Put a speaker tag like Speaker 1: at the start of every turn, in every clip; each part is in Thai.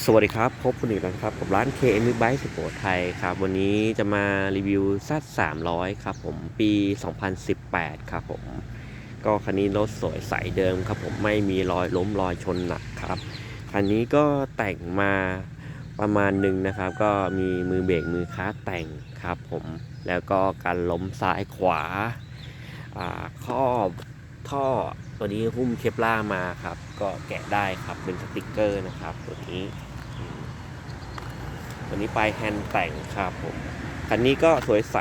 Speaker 1: สวัสดีครับ พบกันอีกแล้วครับกับร้าน KM b i k e สุโขทัยครับ วันนี้จะมารีวิวซัด300 ครับผมปี 2018 ครับผม ก็คันนี้รถสวยใสเดิมครับผมไม่มีรอยล้มรอยชนหนักครับ คันนี้ก็แต่งมาประมาณหนึ่งนะครับ ก็มีมือเบรกมือค้าแต่งครับผม แล้วก็การล้มซ้ายขวาอ่าข้อท่อ ตัวนี้หุ้มเคปล่ามาครับ ก็แกะได้ครับเป็นสติกเกอร์นะครับ ตัวนี้ ตัวนี้ปลายแฮนด์แต่งครับผมคันนี้ก็สวยใส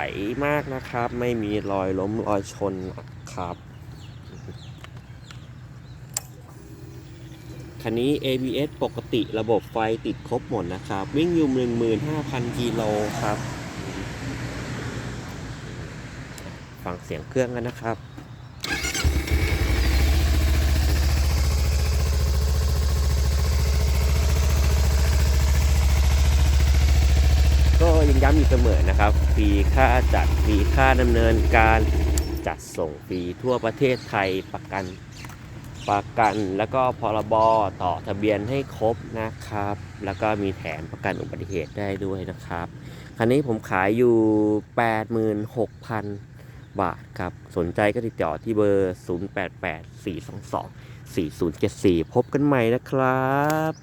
Speaker 1: มากนะครับ ไม่มีรอยล้มรอยชนครับคันนี้ ABS ปกติระบบไฟติดครบหมดนะครับ วิ่งอยู่15,000 กิโลครับ ฟังเสียงเครื่องกันนะครับ ก็ยัง ย้ำอยู่เสมอนะครับฟรีค่าจัดฟรีค่าดำเนินการจัดส่งฟรีทั่วประเทศไทยประกันประกันแล้วก็พรบต่อทะเบียนให้ครบนะครับ แล้วก็มีแถมประกันอุบัติเหตุได้ด้วยนะครับ คันนี้ผมขายอยู่ 86,000 บาทครับ สนใจก็ติดต่อที่เบอร์ 0884224074 พบกันใหม่นะครับ